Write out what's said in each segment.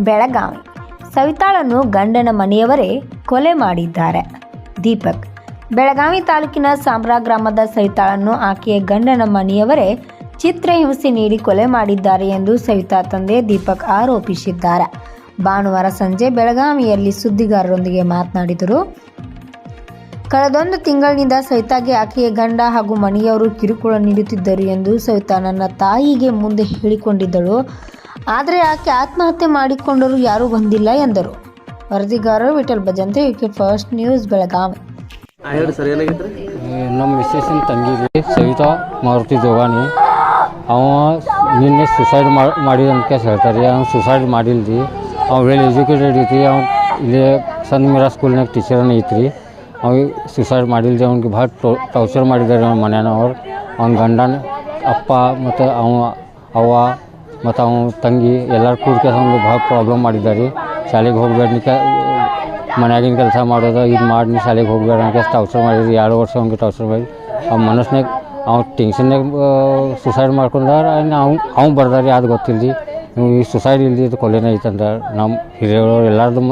ಬೆಳಗಾವಿ. ಸವಿತಾಳನ್ನು ಗಂಡನ ಮನೆಯವರೇ ಕೊಲೆ ಮಾಡಿದ್ದಾರೆ. ದೀಪಕ್. ಬೆಳಗಾವಿ ತಾಲೂಕಿನ ಸಾಂಬ್ರಾ ಗ್ರಾಮದ ಸವಿತಾಳನ್ನು ಆಕೆಯ ಗಂಡನ ಮನೆಯವರೇ ಚಿತ್ರಹಿಂಸೆ ನೀಡಿ ಕೊಲೆ ಮಾಡಿದ್ದಾರೆ ಎಂದು ಸವಿತಾ ತಂದೆ ದೀಪಕ್ ಆರೋಪಿಸಿದ್ದಾರೆ. ಭಾನುವಾರ ಸಂಜೆ ಬೆಳಗಾವಿಯಲ್ಲಿ ಸುದ್ದಿಗಾರರೊಂದಿಗೆ ಮಾತನಾಡಿದರು. ಕಳೆದೊಂದು ತಿಂಗಳಿನಿಂದ ಸವಿತಾಗೆ ಆಕೆಯ ಗಂಡ ಹಾಗೂ ಮನೆಯವರು ಕಿರುಕುಳ ನೀಡುತ್ತಿದ್ದರು ಎಂದು ಸವಿತಾ ನನ್ನ ತಾಯಿಗೆ ಮುಂದೆ ಹೇಳಿಕೊಂಡಿದ್ದಳು. ಆದರೆ ಆಕೆ ಆತ್ಮಹತ್ಯೆ ಮಾಡಿಕೊಂಡರು ಯಾರೂ ಬಂದಿಲ್ಲ ಎಂದರು. ವರದಿಗಾರರು Vithal Bhajante UK first news Belagavi. ನಮ್ಮ ವಿಶೇಷನ ತಂಗಿ ರೀ ಸವಿತಾ ಮಾರುತಿ ಜೋಗಾನಿ ಅವ ನಿನ್ನೆ ಸುಸೈಡ್ ಮಾಡಿ ಅಂತ ಕೇಸ್ ಹೇಳ್ತಾರೆ. ರೀ ಅವ್ನು ಸುಸೈಡ್ ಮಾಡಿಲ್ಲ ರೀ ಅವ ವೆಲ್ ಎಜುಕೇಟೆಡ್ ಐತಿ ಅವ್ನು ಇಲ್ಲಿ ಸಣ್ಣ ಮೀರಾ ಸ್ಕೂಲ್ನಾಗ ಟೀಚರ್ನ ಐತ್ರಿ. ಅವ ಸುಸೈಡ್ ಮಾಡಿಲ್ಲ ರೀ ಅವ್ನಿಗೆ ಭಾಳ ಟೌಚರ್ ಮಾಡಿದ್ದಾರೆ ಅವ್ನ ಮನೆಯವ್ರು. ಅವ್ನ ಗಂಡನ ಅಪ್ಪ ಮತ್ತು ಅವ ಅವ್ವ ಮತ್ತು ಅವನ ತಂಗಿ ಎಲ್ಲರೂ ಕೂಡ್ಕೆ ಒಂದು ಭಾಳ ಪ್ರಾಬ್ಲಮ್ ಮಾಡಿದ್ದಾರೆ. ಶಾಲೆಗೆ ಹೋಗ್ಬೇಡ್ನಿಕ, ಮನ್ಯಾಗಿನ ಕೆಲಸ ಮಾಡೋದು ಇದು ಮಾಡಿ ನೀ ಶಾಲೆಗೆ ಹೋಗ್ಬೇಡ ಅಂತ ಟಾರ್ಚರ್ ಮಾಡಿದ್ರಿ. ಎರಡು ವರ್ಷ ಅವ್ನಿಗೆ ಟೌಚರ್ ಮಾಡಿ ಅವ್ನ ಮನಸ್ಸಿನಾಗ ಅವ್ನು ಟೆನ್ಷನ್ನಾಗ ಸುಸೈಡ್ ಮಾಡ್ಕೊಂಡಾರ ಅವ್ನು ಅವ್ನು ಬರ್ದಾರಿ ಅದು ಗೊತ್ತಿಲ್ಲ ಈ ಸುಸೈಡ್ ಇಲ್ದಿ ಇದು ಕೊಲೆನೇ ಐತಂದ್ರೆ ನಮ್ಮ ಹಿರಿಯರು ಎಲ್ಲರದು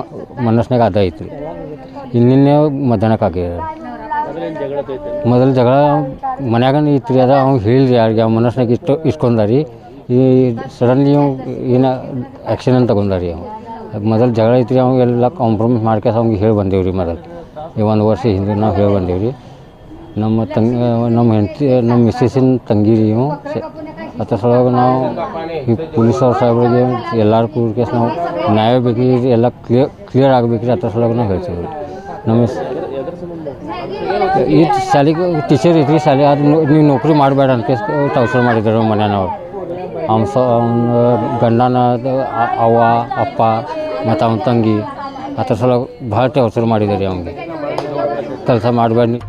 ಮನಸ್ಸಿನಾಗ ಅದ ಐತ್ರಿ. ಇನ್ನಿನ್ನೇ ಮಧ್ಯಾಹ್ನಕ್ಕೆ ಆಗಿದ್ದಾರೆ ಮೊದಲು ಜಗಳ ಮನ್ಯಾಗ ಇತ್ತು ರೀ ಅದ ಅವ್ನು ಹೇಳಿದ್ರಿ ಯಾರಿಗೆ ಅವ್ನ ಮನಸ್ಸಿನಾಗ ಇಷ್ಟು, ಇಸ್ಕೊಂಡಾರಿ. ಈ ಸಡನ್ಲಿ ಏನು ಆ್ಯಕ್ಷನ್ ಅಂತ ರೀ ಅವ. ಮೊದಲು ಜಗಳ ಐತ್ರಿ ಅವಾಗ ಎಲ್ಲ ಕಾಂಪ್ರಮೈಸ್ ಮಾಡ್ಕೊಂಡು ಅವ್ನಿಗೆ ಹೇಳಿ ಬಂದೇವು ರೀ ಮೊದಲು. ಈ ಒಂದು ವರ್ಷ ಹಿಂದೆ ನಾವು ಹೇಳಿ ಬಂದೇವು ರೀ ನಮ್ಮ ತಂಗಿ, ನಮ್ಮ ಹೆಂಡತಿ, ನಮ್ಮ ಮಿಸ್ಸಸ್ಸಿನ ತಂಗಿ ರೀ ಇವು. ಅದ್ರ ಸಲುವಾಗಿ ನಾವು ಈ ಪೊಲೀಸ್ ಅವ್ರ ಸಾಹೇಬ್ರಿಗೆ ಎಲ್ಲರೂ ಕೂಡ್ಕೇಸ್ ನಾವು ನ್ಯಾಯ ಬೇಕ್ರಿ ಎಲ್ಲ ಕ್ಲಿಯರ್ ಕ್ಲಿಯರ್ ಆಗಬೇಕ್ರಿ ಅದ್ರ ಸಲುವಾಗಿ ನಾವು ಹೇಳ್ತೀವಿ. ರೀ ನಮ್ಮ ಈ ಶಾಲೆಗೆ ಟೀಚರ್ ಐತ್ರಿ ಶಾಲೆ ಅದು ನೀವು ನೌಕರಿ ಮಾಡಬೇಡ ಅಂತ ಟೌಸರ್ ಮಾಡಿದ್ದಾರೆ ಮನೆಯವ್ರು ಅವ್ನ ಸೊ ಅವ್ನ ಗಂಡನ ಅವ್ವ ಅಪ್ಪ ಮತ್ತು ಅವನ ತಂಗಿ ಅದ್ರ ಸಲ ಭಾಳ ಟೌಸರ್ ಮಾಡಿದ್ದಾರೆ ಅವನಿಗೆ ಕೆಲಸ ಮಾಡಬೇಡ